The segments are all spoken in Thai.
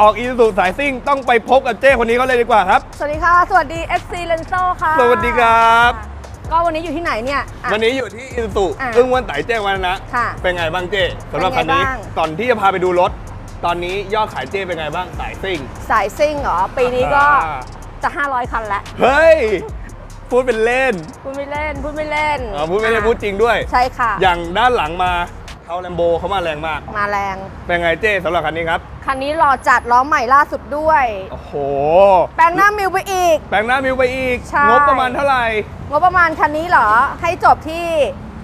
ออกอีซูสายซิ่งต้องไปพบกับเจ้คนนี้เขาเลยดีกว่าครับ สวัสดีค่ะ สวัสดี FC Lenso ค่ะสวัสดีครับ ก็วันนี้อยู่ที่ไหนเนี่ยอะ วันนี้อยู่ที่อีซูอะอึ้งวันไต่แจ้งวันนะค่ะเป็นไงบ้างเจ้สำหรับคันนี้เป็นไงบ้าง ก่อนที่จะพาไปดูรถ ตอนนี้ยอดขายเจ้เป็นไงบ้างสายซิ่ง สายซิ่งเหรอ ปีนี้ก็อ่า จะ 500 คันแล้วเฮ้ยพูดเป็นเล่นพูดไม่เล่นพูดไม่เล่นอ่าพูดไม่ได้อะพูดจริงด้วย ใช่ค่ะ อย่างด้านหลังมา เขาแลมโบเขามาแรงมาก มาแรง เป็นไงเจ้สำหรับคันนี้ครับ คันนี้รอจัดล้อใหม่ล่าสุดด้วย โอ้โห แปลงหน้ามิวไปอีก แปลงหน้ามิวไปอีก ใช่ งบประมาณเท่าไหร่งบประมาณคันนี้เหรอ ให้จบที่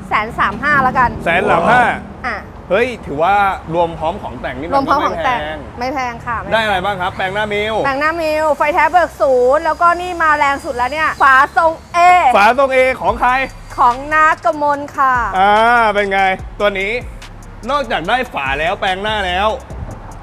แสนสามห้าแล้วกันแสนหลับห้าอะเฮ้ย ถือว่ารวมพร้อมของแต่งนี่รวมพร้อมก็ของไแพแต่งไม่แพงค่ะม่ได้อะไรบ้างครับ แปลงหน้ามิวแปลงหน้ามิวไฟแท้เบิกศูนย์แล้วก็นี่มาแรงสุดแล้วเนี่ย ฝาทรงเอฝาตรงเอของใคร ของนากมลค่ะ อ่า เป็นไง ตัวนี้นอกจากได้ฝาแล้วแปลงหน้าแล้ว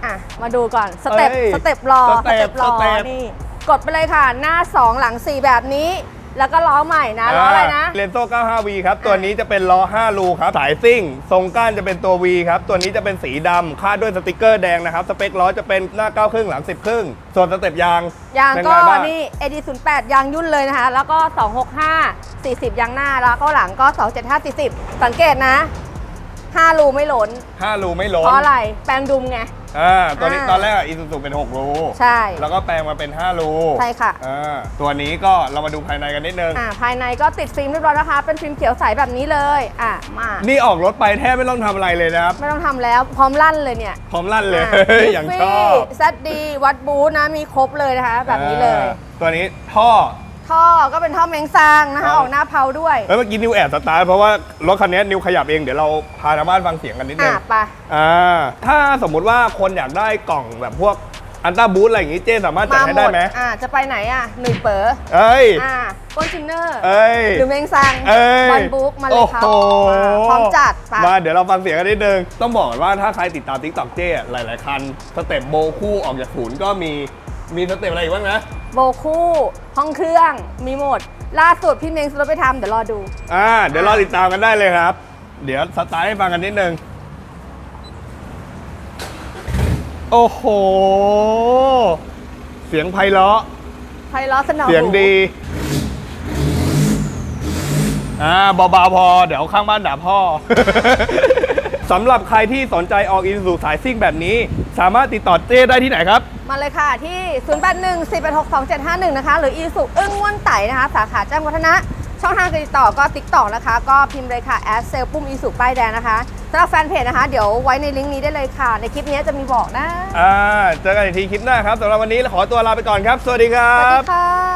อะ มาดูก่อน สเต็ป เอ้ยสเต็ปรอสเต็ปรอสเต็ป นี่ กดไปเลยค่ะ หน้า 2 หลัง 4 แบบนี้ แล้วก็ล้อใหม่นะล้ออะไรนะ เลนโซ่ 95V ครับ ตัวนี้จะเป็นล้อ 5 รูครับ สายซิ่ง ทรงก้านจะเป็นตัว V ครับ ตัวนี้จะเป็นสีดำคาดด้วยสติกเกอร์แดงนะครับ สเปคล้อจะเป็นหน้า 9 ครึ่งหลัง 10 ครึ่ง ส่วนสเต็ปยางยางเป็นก็ไบ้างนี่ AD08 ยางยุ่นเลยนะคะ แล้วก็ 265 40 ยางหน้า แล้วก็หลังก็ 275 40 สังเกตนะ 5 รูไม่หล้น5รูไม่ล้นเพราะอะไร แปลงดุมไง อ่าตัวนี้อ่า ตอนแรกอีซูซูเป็น 6 รู ใช่ แล้วก็แปลงมาเป็น 5 รูใช่ค่ะ อ่าตัวนี้ก็เรามาดูภายในกันนิดนึง อ่าภายในก็ติดฟิล์มเรียบร้อยนะคะ เป็นฟิล์มเขียวใสแบบนี้เลยอะมานี่ออกรถไปแทบไม่ต้องทำอะไรเลยนะครับ ไม่ต้องทำแล้วพร้อมลั่นเลยเนี่ยพร้อมลั่นเลย อย่างชอบซัดดีวัดบูธนะมีครบเลยนะคะ แบบนี้เลยอ่าตัวนี้ท่อ ท่อก็เป็นท่อเม้งซางนะครัคะ บ ออกหน้าเพาด้วยเอ้ยเมื่อกี้นิวแอบสตาร์ทเพราะว่ารถคันนี้นิวขยับเองเดี๋ยวเราพาทางบ้านฟังเสียงกันนิดนึอะงไปอ่าถ้าสมมุติว่าคนอยากได้กล่องแบบพวกอันต้าบูทอะไรอย่างงี้เจนสามารถจัดมาให้หมได้ดไหมอะจะไปไหนอะหนุ่ยเป๋อเอ้ย อะก้นชินเนอร์ เอ้ยหรือเม้งซางเอ้ยวันบุ๊กมาเลยครับโอ้โหมาพร้อมจัดไปมาเดี๋ยวเราฟังเสียงกันนิดนึง ต้องบอกก่อนว่าถ้าใครติดตามทิกตอกเจ้หลาย ๆ คัน สเต็ปโบคู่ออกจากศูนย์ก็มี มีสเต็ปอะไรอีกบ้างนะ โบคู่ ห้องเครื่องมีหมด ล่าสุดพี่เม้งซื้อรถไปทำเดี๋ยวรอดู อ่า เดี๋ยวรอติดตามกันได้เลยครับ เดี๋ยวสไตล์ให้ฟังกันนิดนึง โอ้โห เสียงไพเราะ ไพเราะสนองเสียงหูดี อ่าเบาๆพอ เดี๋ยวข้างบ้านด่าพ่อ สำหรับใครที่สนใจออกอินสู่สายซิ่งแบบนี้ สามารถติดต่อเจ้ได้ที่ไหนครับ มาเลยค่ะที่ 081 486 2751 นะคะ หรืออีสุอึ้งม่วนไต่นะคะ สาขาแจ้งวัฒนะ ช่องทางการติดต่อก็ติ๊กต่อนะคะ ก็พิมพ์เลยค่ะแอดเซลปุ้มอีสุป้ายแดงนะคะสำหรับแฟนเพจนะคะ เดี๋ยวไว้ในลิงก์นี้ได้เลยค่ะ ในคลิปนี้จะมีบอกนะอ่าเจอกันอีกทีคลิปหน้าครับสำหรับวันนี้ขอตัวลาไปก่อนครับ สวัสดีครัสวัสบ ดีค่ะ